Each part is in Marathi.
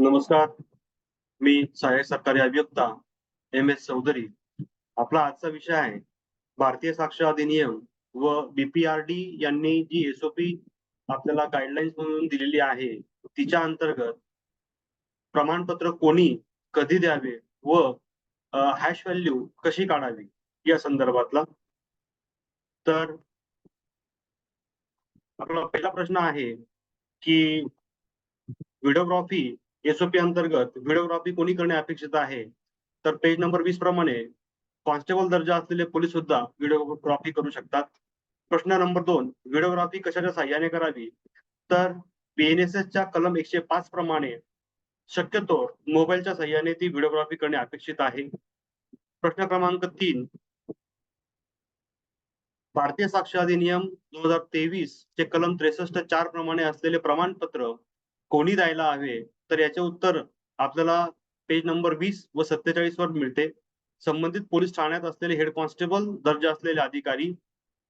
नमस्कार. मी सहाय्यक सरकारी अभियोक्ता एम एस चौधरी. आपला आजचा विषय आहे भारतीय साक्षर अधिनियम व बीपीआरडी यांनी जी एसओपी आपल्याला गाईडलाईन्स म्हणून दिलेली आहे तिच्या अंतर्गत प्रमाणपत्र कोणी कधी द्यावे व हॅश व्हॅल्यू कशी काढावी या संदर्भातला. तर आपला पहिला प्रश्न आहे की व्हिडिओग्राफी एसओपी अंतर्गत व्हिडिओग्राफी कोणी करणे अपेक्षित आहे? तर पेज नंबर वीस प्रमाणे कॉन्स्टेबल दर्जा असलेले पोलीस सुद्धा व्हिडिओग्राफी करू शकतात. प्रश्न नंबर दोन व्हिडिओग्राफी कशाच्या साह्याने करावी? तर पीएनएसएसच्या कलम एकशे पाच प्रमाणे शक्यतो मोबाईलच्या साह्याने ती व्हिडिओग्राफी करणे अपेक्षित आहे. प्रश्न क्रमांक तीन भारतीय साक्ष अधिनियम दोन हजार तेवीस चे कलम त्रेसष्ट चार प्रमाणे असलेले प्रमाणपत्र कोणी द्यायला हवे? तर याचे उत्तर आपल्याला पेज नंबर वीस व सत्तेचाळीस वर मिळते. संबंधित पोलीस ठाण्यात असलेले हेड कॉन्स्टेबल दर्जा असलेले अधिकारी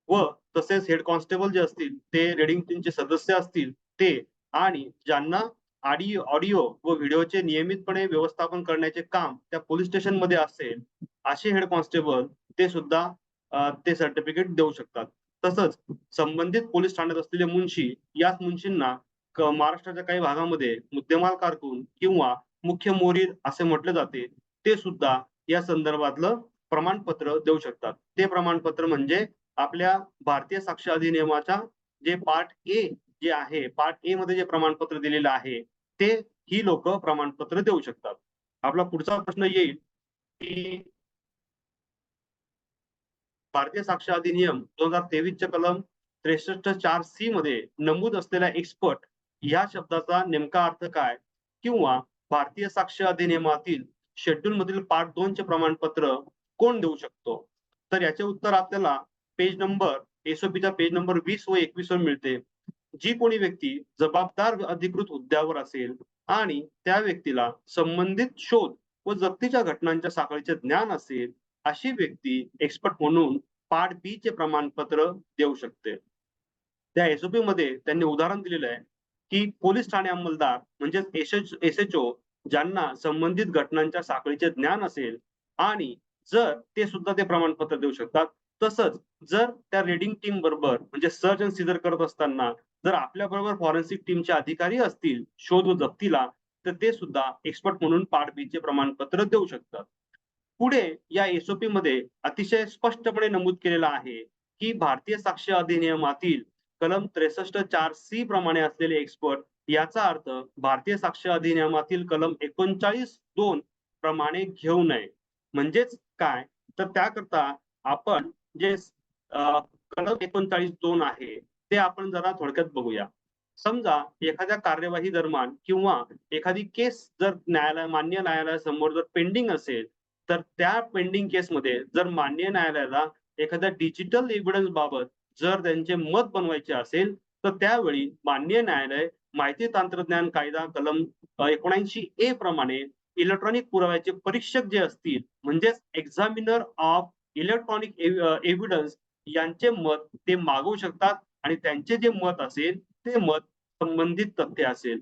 व तसेच हेड कॉन्स्टेबल जे असतील ते रेडिंग टीमचे सदस्य असतील ते आणि ज्यांना ऑडिओ ऑडिओ व व्हिडिओचे नियमितपणे व्यवस्थापन करण्याचे काम त्या पोलीस स्टेशनमध्ये असेल असे हेड कॉन्स्टेबल ते सुद्धा ते सर्टिफिकेट देऊ शकतात. तसंच संबंधित पोलीस ठाण्यात असलेले मुन्शी याच मुन्शींना महाराष्ट्राच्या काही भागामध्ये मुद्देमाल कारकून किंवा मुख्य मोरीर असे म्हटले जाते ते सुद्धा या संदर्भातलं प्रमाणपत्र देऊ शकतात. ते प्रमाणपत्र म्हणजे आपल्या भारतीय साक्ष अधिनियमाच्या जे पार्ट ए जे आहे पार्ट ए मध्ये जे प्रमाणपत्र दिलेलं आहे ते ही लोक प्रमाणपत्र देऊ शकतात. आपला पुढचा प्रश्न येईल की भारतीय साक्ष अधिनियम दोन हजार तेवीसच्या कलम त्रेसष्ट चार सी मध्ये नमूद असलेला एक्सपर्ट या शब्दाचा नेमका अर्थ काय? किंवा भारतीय साक्ष अधिनियमातील शेड्यूल मधील पार्ट दोन चे प्रमाणपत्र कोण देऊ शकतो? तर याचे उत्तर आपल्याला पेज नंबर एसओपीच्या पेज नंबर वीस व एकवीस वर मिळते. जी कोणी व्यक्ती जबाबदार अधिकृत हुद्द्यावर असेल आणि त्या व्यक्तीला संबंधित शोध व जप्तीच्या घटनांच्या साखळीचे ज्ञान असेल अशी व्यक्ती एक्सपर्ट म्हणून पार्ट बी चे प्रमाणपत्र देऊ शकते. त्या एसओपी मध्ये त्यांनी उदाहरण दिलेलं आहे. की पोलीस ठाणे अंमलदार म्हणजेच एस एच ओ ज्यांना संबंधित घटनांच्या साखळीचे ज्ञान असेल आणि जर ते सुद्धा ते प्रमाणपत्र देऊ शकतात तसंच जर त्या रेडिंग टीम बरोबर म्हणजे सर्च अँड सीजर करत असताना जर आपल्या बरोबर फॉरेन्सिक टीमचे अधिकारी असतील शोध व जप्तीला तर ते सुद्धा एक्सपर्ट म्हणून पार्ट बी चे प्रमाणपत्र देऊ शकतात. पुढे या एसओपी मध्ये अतिशय स्पष्टपणे नमूद केलेलं आहे की भारतीय साक्ष अधिनियमातील कलम त्रेसष्ट चार सी प्रमाणे असलेले एक्सपर्ट याचा अर्थ भारतीय साक्ष अधिनियमातील कलम एकोणचाळीस दोन प्रमाणे घेऊ नये. म्हणजेच काय? तर त्याकरता आपण जे कलम एकोणचाळीस दोन आहे ते आपण जरा थोडक्यात बघूया. समजा एखाद्या कार्यवाही दरम्यान किंवा एखादी केस जर न्यायालय मान्य न्यायालयासमोर जर पेंडिंग असेल तर त्या पेंडिंग केसमध्ये जर मान्य न्यायालयाला एखाद्या डिजिटल एव्हिडन्स बाबत जर त्यांचे मत बनवायचे असेल तर त्यावेळी मान्य न्यायालय माहिती तंत्रज्ञान कायदा कलम एकोणऐंशी ए प्रमाणे इलेक्ट्रॉनिक पुराव्याचे परीक्षक जे असतील म्हणजेच एक्झामिनर ऑफ इलेक्ट्रॉनिक एव्हिडन्स यांचे मत ते मागवू शकतात आणि त्यांचे जे मत असेल ते मत संबंधित तथ्य असेल.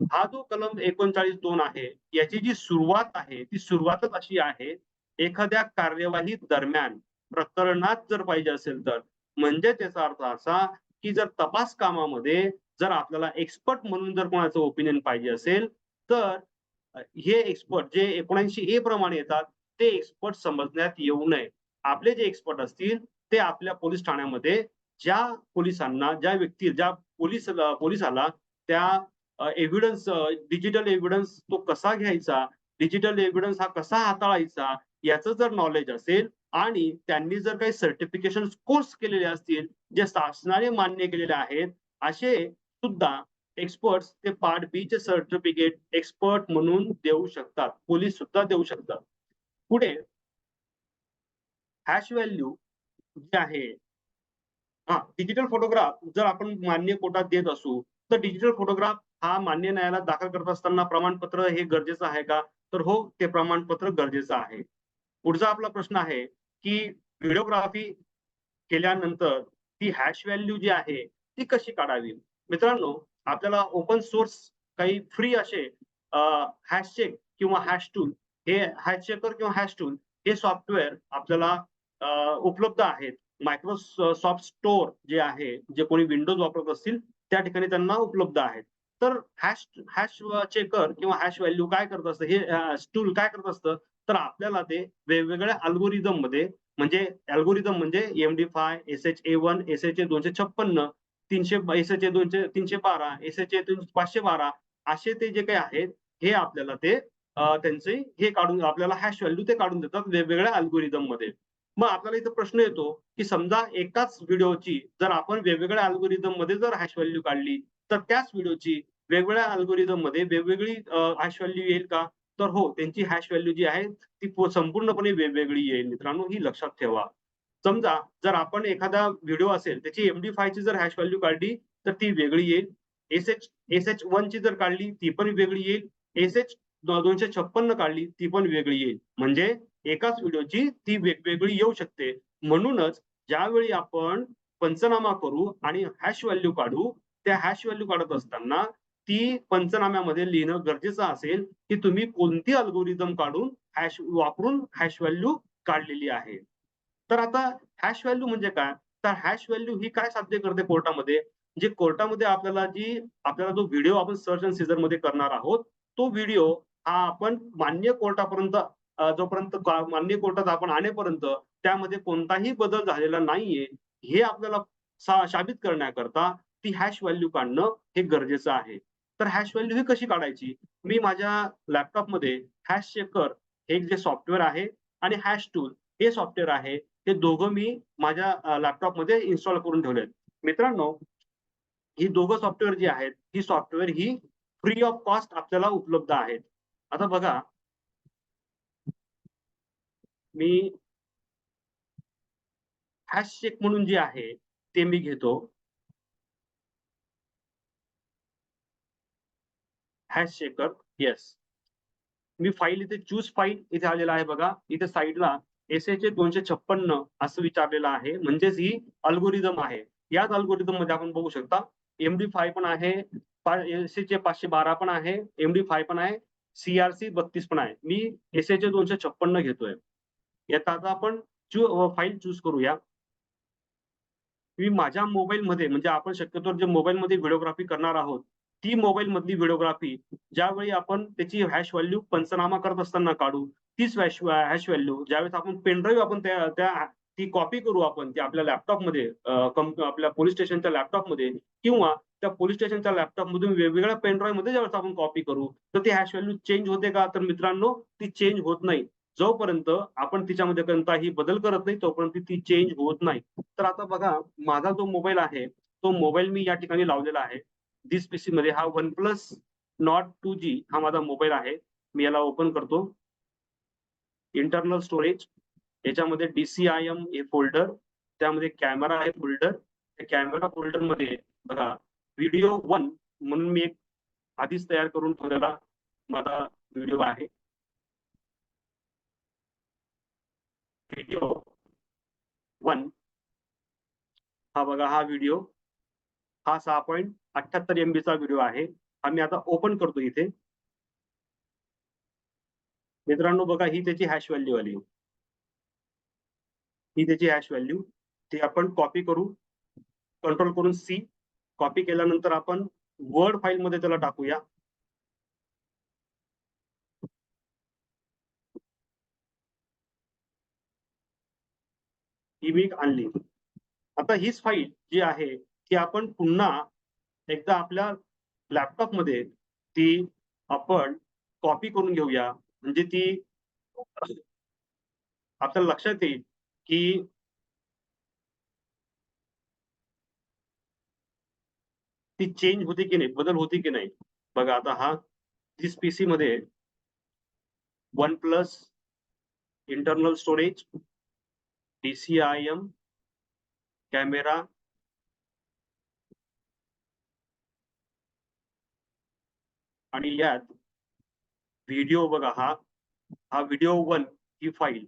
हा जो कलम एकोणचाळीस दोन आहे याची जी सुरुवात आहे ती सुरुवातच अशी आहे एखाद्या कार्यवाही दरम्यान प्रकरणात जर पाहिजे असेल तर म्हणजे त्याचा अर्थ असा की जर तपास कामामध्ये जर आपल्याला एक्सपर्ट म्हणून जर कोणाचं ओपिनियन पाहिजे असेल तर हे एक्सपर्ट जे एकोणऐंशी ए प्रमाणे येतात ते एक्सपर्ट समजण्यात येऊ नये. आपले जे एक्सपर्ट असतील ते आपल्या पोलीस ठाण्यामध्ये ज्या पोलिसांना ज्या व्यक्ती ज्या पोलीस पोलिसाला त्या एव्हिडन्स डिजिटल एव्हिडन्स तो कसा घ्यायचा डिजिटल एव्हिडन्स हा कसा हाताळायचा याचं जर नॉलेज असेल आणि त्यांनी जर काही सर्टिफिकेशन कोर्स केलेले असतील जे शासनाने मान्य केलेले आहेत असे सुद्धा एक्सपर्ट ते पार्ट बी चे सर्टिफिकेट एक्सपर्ट म्हणून देऊ शकतात. पोलीस सुद्धा देऊ शकतात. पुढे हॅश व्हॅल्यू जे आहे हा डिजिटल फोटोग्राफ जर आपण मान्य कोटात देत असू तर डिजिटल फोटोग्राफ हा मान्य न्यायालयात दाखल करत असताना प्रमाणपत्र हे गरजेचं आहे का? तर हो ते प्रमाणपत्र गरजेचं आहे. पुढचा आपला प्रश्न आहे की व्हिडिओग्राफी केल्यानंतर ती हॅश व्हॅल्यू जी आहे ती कशी काढावी? मित्रांनो आपल्याला ओपन सोर्स काही फ्री असे हॅश चेक किंवा हॅश टूल हे हॅश चेकर किंवा हॅश टूल हे सॉफ्टवेअर आपल्याला उपलब्ध आहेत. मायक्रोसॉफ्ट स्टोअर जे आहे जे कोणी विंडोज वापरत असतील त्या ठिकाणी त्यांना उपलब्ध आहेत. तर हॅश हॅश चेकर किंवा हॅश व्हॅल्यू काय करत असतं? हे टूल काय करत असतं? तर आपल्याला ते वेगवेगळ्या अल्गोरिझममध्ये म्हणजे अल्गोरिझम म्हणजे M D five S H A one S H A दोनशे छप्पन्न तीनशे एस एच ए दोनशे तीनशे बारा एस एच ए पाचशे बारा असे ते जे काही आहेत हे आपल्याला ते त्यांचे हे काढून आपल्याला हॅश व्हॅल्यू ते काढून देतात वेगवेगळ्या अल्गोरिझममध्ये. मग आपल्याला इथं प्रश्न येतो की समजा एकाच व्हिडिओची जर आपण वेगवेगळ्या अल्गोरिझममध्ये जर हॅश व्हॅल्यू काढली तर त्याच व्हिडिओची वेगवेगळ्या अल्गोरिझममध्ये वेगवेगळी हॅश व्हॅल्यू येईल का? तर हो त्यांची हॅश व्हॅल्यू जी आहे ती संपूर्णपणे वेगवेगळी येईल मित्रांनो ही लक्षात ठेवा. समजा जर आपण एखादा व्हिडिओ असेल त्याची एमडी फाय ची जर हॅश व्हॅल्यू काढली तर ती वेगळी येईल. S H S H one ची जर काढली ती पण वेगळी येईल. एस एच दोनशे छप्पन्न काढली ती पण वेगळी येईल. म्हणजे एकाच व्हिडिओची ती वेगवेगळी येऊ शकते. म्हणूनच ज्यावेळी आपण पंचनामा करू आणि हॅश व्हॅल्यू काढू त्या हॅश व्हॅल्यू काढत असताना ती पंचनाम्यामध्ये लिहिणं गरजेचं असेल की तुम्ही कोणती अल्गोरिदम काढून हॅश वापरून हॅश व्हॅल्यू काढलेली आहे. तर आता हॅश व्हॅल्यू म्हणजे काय? तर हॅश व्हॅल्यू ही काय साध्य करते कोर्टामध्ये? जे कोर्टामध्ये आपल्याला जी आपल्याला जो व्हिडिओ आपण सर्च अँड सीझरमध्ये करणार आहोत तो व्हिडिओ हा आपण मान्य कोर्टापर्यंत जोपर्यंत मान्य कोर्टात आपण आणेपर्यंत त्यामध्ये कोणताही बदल झालेला नाहीये हे आपल्याला साबित करण्याकरता ती हॅश व्हॅल्यू काढणं हे गरजेचं आहे. तर हॅश व्हॅल्यू ही कशी काढायची? मी माझ्या लॅपटॉपमध्ये हॅश चेकर हे जे सॉफ्टवेअर आहे आणि हॅश टूल हे सॉफ्टवेअर आहे हे दोघं मी माझ्या लॅपटॉपमध्ये इन्स्टॉल करून ठेवलेत. मित्रांनो ही दोघं सॉफ्टवेअर जी आहेत ही सॉफ्टवेअर ही फ्री ऑफ कॉस्ट आपल्याला उपलब्ध आहेत. आता बघा मी हॅश चेक म्हणून जे आहे ते मी घेतो. हॅश चेकर येस मी फाईल इथे चूज फाईल इथे आलेला आहे बघा. इथे साईडला एस एच दोनशे छप्पन्न असं विचारलेलं आहे. म्हणजेच ही अल्गोरिदम आहे. याच अल्गोरिदममध्ये आपण बघू शकता एमडी फाय पण आहे एस एच पाचशे बारा पण आहे एमडी फाय पण आहे सीआरसी बत्तीस पण आहे. मी एस एच दोनशे छप्पन्न घेतोय. याचा आता आपण फाईल चूज करूया. मी माझ्या मोबाईल मध्ये म्हणजे आपण शक्यतो जे मोबाईल मध्ये व्हिडिओग्राफी करणार आहोत ती मोबाईल मधली व्हिडिओग्राफी ज्यावेळी आपण त्याची हॅश व्हॅल्यू पंचनामा करत असताना काढू तीच हॅश हॅश व्हॅल्यू ज्यावेळेस आपण पेनड्राईव्ह आपण त्या त्या ती कॉपी करू आपण ती आपल्या लॅपटॉपमध्ये आपल्या पोलीस स्टेशनच्या लॅपटॉपमध्ये किंवा त्या पोलीस स्टेशनच्या लॅपटॉपमधून वेगवेगळ्या पेनड्राईव्हमध्ये ज्यावेळेस आपण कॉपी करू तर ती हॅश व्हॅल्यू चेंज होते का? तर मित्रांनो ती चेंज होत नाही. जोपर्यंत आपण तिच्यामध्ये कोणताही बदल करत नाही तोपर्यंत ती चेंज होत नाही. तर आता बघा माझा जो मोबाईल आहे तो मोबाईल मी या ठिकाणी लावलेला आहे. दिस पीसी मध्ये हा one plus Nord two G हा माझा मोबाईल आहे. मी याला ओपन करतो. इंटरनल स्टोरेज याच्यामध्ये डीसीआयएम हे फोल्डर त्यामध्ये कॅमेरा आहे फोल्डर त्या कॅमेरा फोल्डरमध्ये बघा व्हिडिओ वन म्हणून मी एक आधीच तयार करून ठेवलेला माझा व्हिडिओ आहे. व्हिडिओ वन हा बघा हा व्हिडिओ हा सहा पॉईंट अठ्याहत्तर एमबीचा व्हिडिओ आहे. हा मी आता ओपन करतो इथे. मित्रांनो बघा ही त्याची हॅश व्हॅल्यू आली. ही त्याची हॅश व्हॅल्यू ती आपण कॉपी करू. कंट्रोल करून सी कॉपी केल्यानंतर आपण वर्ड फाईल मध्ये त्याला टाकूया. ही मी आणली. आता हीच फाईल जी आहे की आपण पुन्हा एकदा आपल्या लॅपटॉपमध्ये ती आपण कॉपी करून घेऊया. म्हणजे ती आपल्याला लक्षात येईल की ती चेंज होते की नाही बदल होते की नाही. बघा आता हा दिस पीसी मध्ये OnePlus internal storage DCIM camera आणि यात व्हिडिओ बघा हा. हा व्हिडिओ वन ही फाईल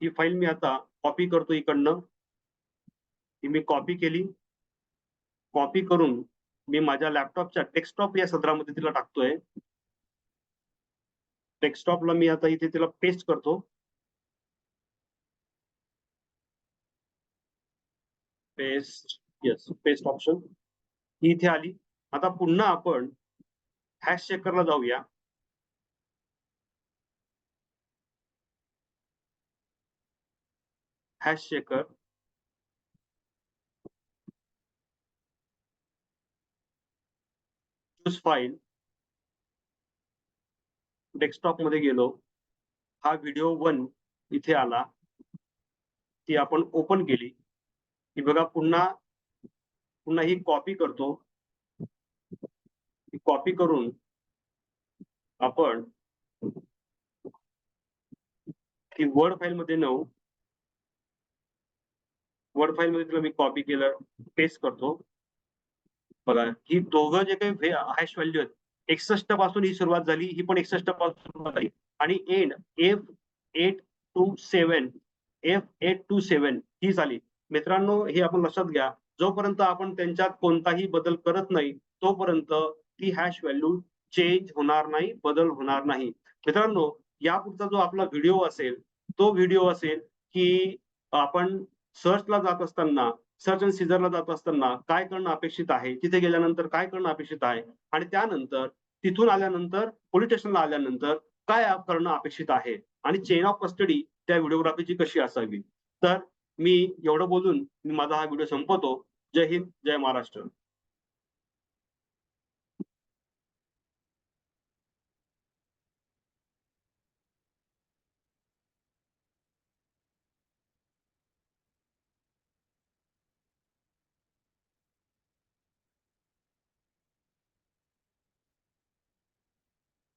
ही फाईल मी आता कॉपी करतो इकडनं. ही मी कॉपी केली. कॉपी करून मी माझ्या लॅपटॉपच्या डेस्कटॉप या सदरामध्ये तिला टाकतोय. डेस्कटॉपला मी आता इथे तिला पेस्ट करतो. पेस्ट येस पेस्ट ऑप्शन ही इथे आली. आता पुन्हा आपण हॅश चेकरला जाऊया हॅश चेकर चूज फाईल डेस्कटॉपमध्ये गेलो. हा व्हिडिओ वन इथे आला. ती आपण ओपन केली. ही बघा पुन्हा पुन्हा ही कॉपी करतो. कॉपी करून आपण ती वर्ड फाईल मध्ये नऊ वर्ड फाईल मध्ये तुला मी कॉपी केलं पेस्ट करतो. बघा ही दोघं जे काही हॅश व्हॅल्यू आहेत एकसष्टपासून ही सुरुवात झाली ही पण एकसष्टपासून सुरुवात झाली. आणि end F eight two seven F eight two seven ही झाली. मित्रांनो हे आपण लक्षात घ्या. जोपर्यंत आपण त्यांच्यात कोणताही बदल करत नाही तोपर्यंत ती हॅश व्हॅल्यू चेंज होणार नाही बदल होणार नाही. मित्रांनो यापुढचा जो आपला व्हिडिओ असेल तो व्हिडिओ असेल की आपण सर्चला जात असताना सर्च अँड सीझरला जात असताना काय करणं अपेक्षित आहे? तिथे गेल्यानंतर काय करणं अपेक्षित आहे? आणि त्यानंतर तिथून आल्यानंतर पोलीस स्टेशनला आल्यानंतर काय करणं अपेक्षित आहे? आणि चेन ऑफ कस्टडी त्या व्हिडिओग्राफीची कशी असावी? तर मी एवढं बोलून मी माझा हा व्हिडिओ संपवतो. जय हिंद जय महाराष्ट्र.